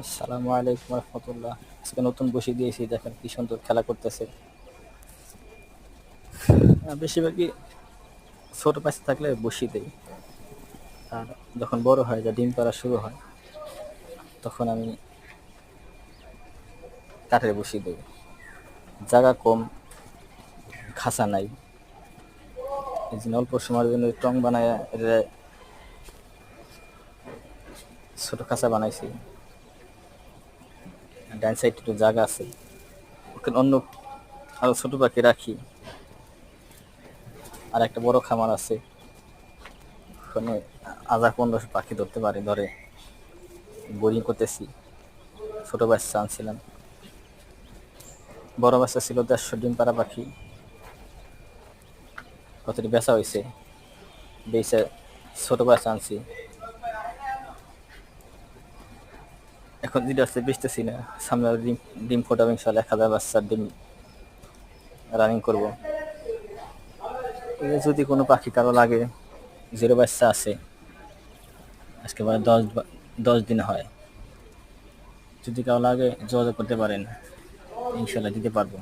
আসসালামু আলাইকুম রহমতুল্লাহ। আজকে নতুন বসে দিয়েছি, দেখেন কি সুন্দর খেলা করতেছে। বেশিরভাগই ছোট বাচ্চা থাকলে বসি দেই। আর যখন বড় হয়, যা ডিম পাড়া শুরু হয়, তখন আমি কাঠের বসি দেই। জায়গা কম খাসা নাই। এই জন্য অল্প সময়ের জন্য টং বানায় ছোট খাঁচা বানাইছি। ডান সাইড একটু জায়গা আছে। ওখানে অন্য আরও ছোট পাখি রাখি। আর একটা বড় খামার আছে। ওখানে হাজার পনেরোশো পাখি ধরতে পারে, ধরে। বোরিং করতেছি। ছোট বাচ্চা আনছিলাম। বড় বাচ্চা ছিল দেড়শো ডিম পাড়া পাখি। কতটি বেচা হয়েছে? বেচে ছোট বাচ্চা আনছি। এখন যেটা আছে বেচতেছি না। সামনে ডিম ডিম ফোটাবে ইনশাল্লাহ, এক হাজার বাচ্চার ডিম রানিং করব। যদি কোনো পাখি কারও লাগে জিরো বাচ্চা আছে, আজকে মানে দশ দশ দিন হয়। যদি কারও লাগে যোগাযোগ করতে পারেন, ইনশাল্লাহ দিতে পারব।